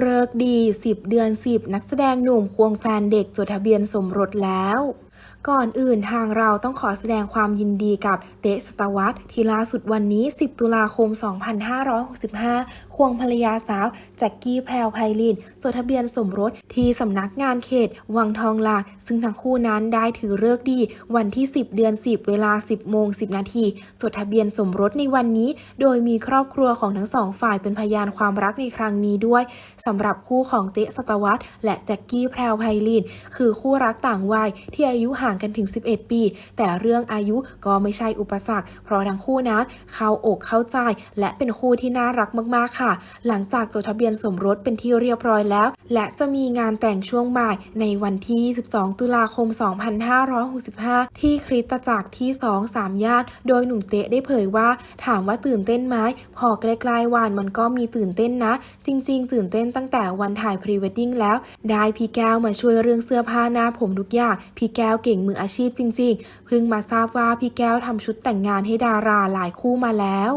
เลิกดี 10 เดือน 10 นักแสดงหนุ่มควงแฟนเด็กจดทะเบียนสมรสแล้ว ก่อนอื่นทางเราต้องขอแสดงความยินดีกับเตะสตวัตที่ล่าสุดวันนี้ 10 ตุลาคม 2565 ควงภรรยาสาวแจ็กกี้แพรวไพลินจดทะเบียนสมรสที่สำนักงานเขต วังทองหลางซึ่งทั้งคู่นั้นได้ถือเลิกดี วันที่ 10 เดือน 10 เวลา 10 โมง 10 นาทีจดทะเบียนสมรสในวันนี้ โดยมีครอบครัวของทั้งสองฝ่ายเป็นพยานความรักในครั้งนี้ด้วยสำหรับคู่ของเตะสตวัตและแจ็กกี้แพรวไพลินคือคู่รักต่างวัยที่อายุห่างกันถึง 11 ปี แต่เรื่องอายุก็ไม่ใช่อุปสรรค เพราะทั้งคู่นั้นเข้าอกเข้าใจ และเป็นคู่ที่น่ารักมากๆค่ะ หลังจากจดทะเบียนสมรสเป็นที่เรียบร้อยแล้ว และจะมีงานแต่งช่วงบ่ายในวันที่22ตุลาคม 2565 ที่คริสตจักรที่ 2 3ญาติโดยหนุ่มเตะได้เผยว่า ถามว่าตื่นเต้นไหมพอใกล้ๆวันมันก็มีตื่นเต้นนะ จริง ๆ ตื่นเต้นตั้งแต่วันถ่ายพรีเวดดิ้งแล้ว ได้พี่แก้วมาช่วยเรื่องเสื้อผ้าหน้าผมทุกอย่าง พี่แก้วเก่งมืออาชีพจริงๆ เพิ่งมาทราบว่าพี่แก้วทำชุดแต่งงานให้ดาราหลายคู่มาแล้ว